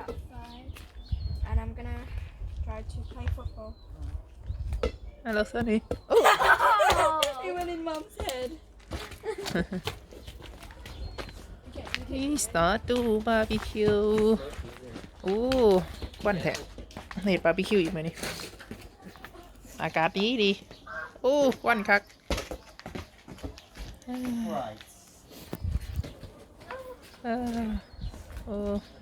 outside, and I'm gonna try to play football. Hello Sunny it went in Mum's head. Okay, we นี่สตาร์ตูบาร์บีคิวโอ้ควันแทะเห็ดบาร์บีคิวอีกไหมนี่อากาศดีดีโอ้ควันคัก Right. เออโอ้ You can take uh, the sands. Oh,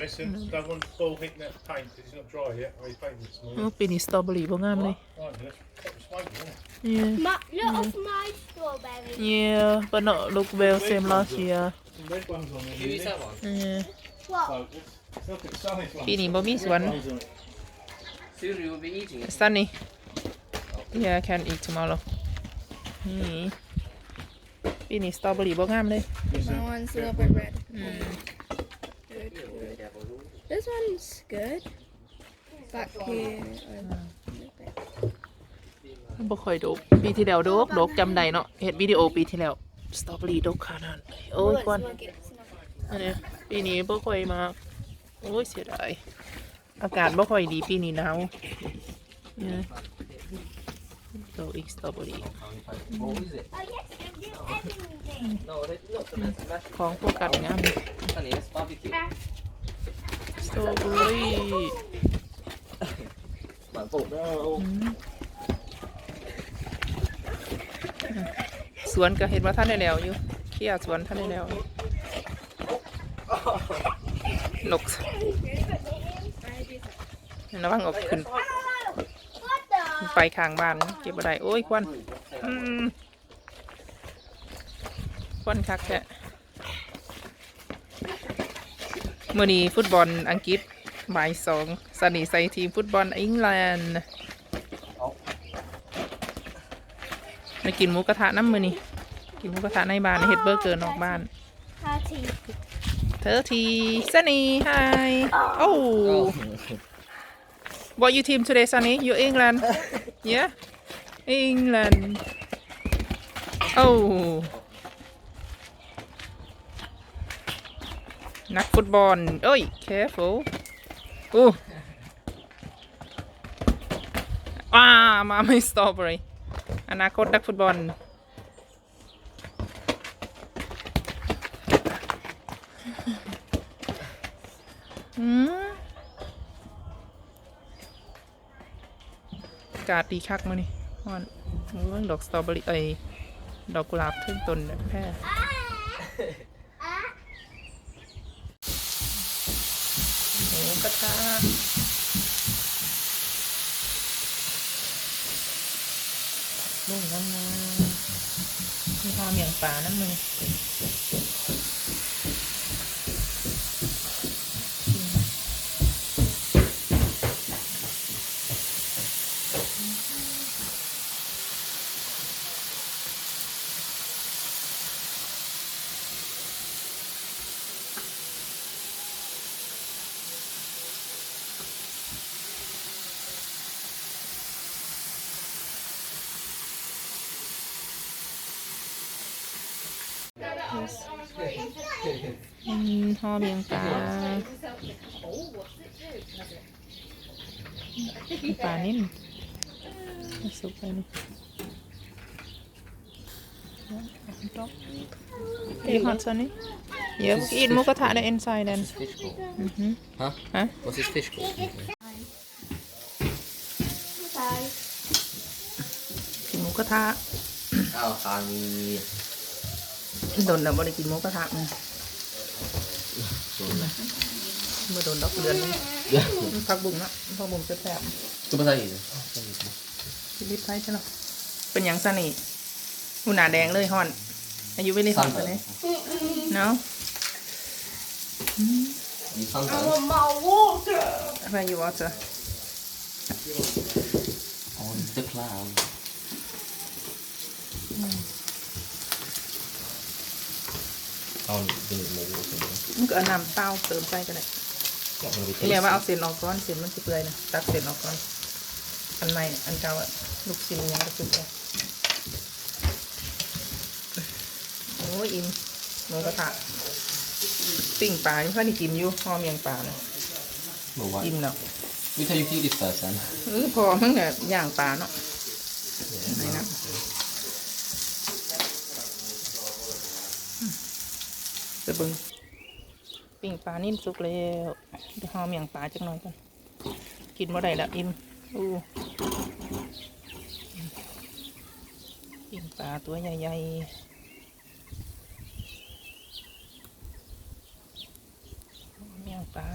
listen, don't want the ball hitting that paint because it's not dry yet. I painted this โอ้ morning. ปีนี้สตรอเบอรี่บ่งามเลย Right, let's put the smoke on. yeah My, look off my strawberry. yeah but not look well same last year Some red ones on there. Who is isn't that one? yeah What? there? So, let's look at Sonny's one. ปีนี้บ่มีสวน Red ones on it. Soon you will be eating it. Sunny yeah can eat tomorrow นี่ ปีนี้สตรอเบอรี่บ่งามเลย My one's a little bit red. Good, good. This one's good. Back here. uh, บ่ค่อยดกปีที่แล้วดกดกจำได้เนาะเฮ็ดวิดีโอปีที่แล้วสตรอเบอรี่ดกขนาดไหนโอ้ยควันอันเนี้ยปีนี้บ่ค่อยมาโอ้ยเสียดายอากาศบ่ค่อยดีปีนี้หนาวเนี่ยโตอีกสตรอเบอรี่ What is it? Oh, yes, ของโฟกัสงามสตรอเบอรี่ Bạn phụ đó. สวนก็เห็นว่าท่านได้แล้วอยู่เคลียสวนท่านได้แล้วนกระวังออกขึ้น ไปข้างบ้านเก็บบ่ได้โอ้ยควันอืม ควันคักแท้เมื่อนี้ฟุตบอลอังกฤษบ่ายสองสนีใส่ทีมฟุตบอลอังกฤษมากินหมูกระทะน้ำมือนี้กินหมูกระทะในบ้านเฮ็ดเบอร์เกอร์นอกบ้าน Party. เธอทีสนี hi oh what you team today Sunny you England yeah England oh นักฟุตบอล เอ้ย careful อู้อ่ามาไม่สตอเบอรี่อนาคตนักฟุตบอลอืมกาศดีคักมานี่ฮอนเรื่องดอกสตรอเบอรี่เอ้ยดอกกุหลาบทึ่งต้นแพร่ หมูกระทะลูกน้ำมันมีความเมียงป่านั่นมึง อืมห่อเมียงป่าป่านิ่มสุกไปนี่อีฮอตซันนี่เดี๋ยวอีทหมูกระทะใน inside then Fish called. อือฮึ Huh? Huh? What's this fish called? Bye. กินหมูกระทะ Oh, honey. โดนแล้วบ่ได้กินหมูกระทะมันเมื่อโดนดอกเดือนนึง Yeah. พักบุ้งเนาะพักบุ้งจะแสบ Tụi bay gì? ชีวิตไพ่ใช่หรอเป็นอย่างสนิทหูหนาแดงเลยฮอน อายุไม่ได้ฮอนเลยเนาะ You can't I want my water. อะไรอยู่วะจ๊ะ On the cloud. On the moon. มันก็เอาน้ำเต้าเติมไปกันเลย Not gonna be นี่แม่ว่าเอาเส้นออกก่อนเส้นมันจะเปื่อยนะตักเส้นออกก่อน อันใหม่อันเก่าอะลูกชิ้นยังก็จุกเลยโอ้โอ้ยอินหมูกระทะปิ้งปลานี่พ่อนี่กินอยู่หอมยังปลาเนาะบอกว่ากินเนาะวิทยุที่ดิสต์สันเออพอมันเนี่ยย่างปลาเนาะ นี่นะ จะเบิ้งปิ้งปลานิ่มสุกแล้วเดี๋ยวหอมอย่างปลาจักหน่อยก่อนกินบ่ได้ละอิ่มอู้ปิ้งปลาตัวใหญ่ๆหอมอย่างปลา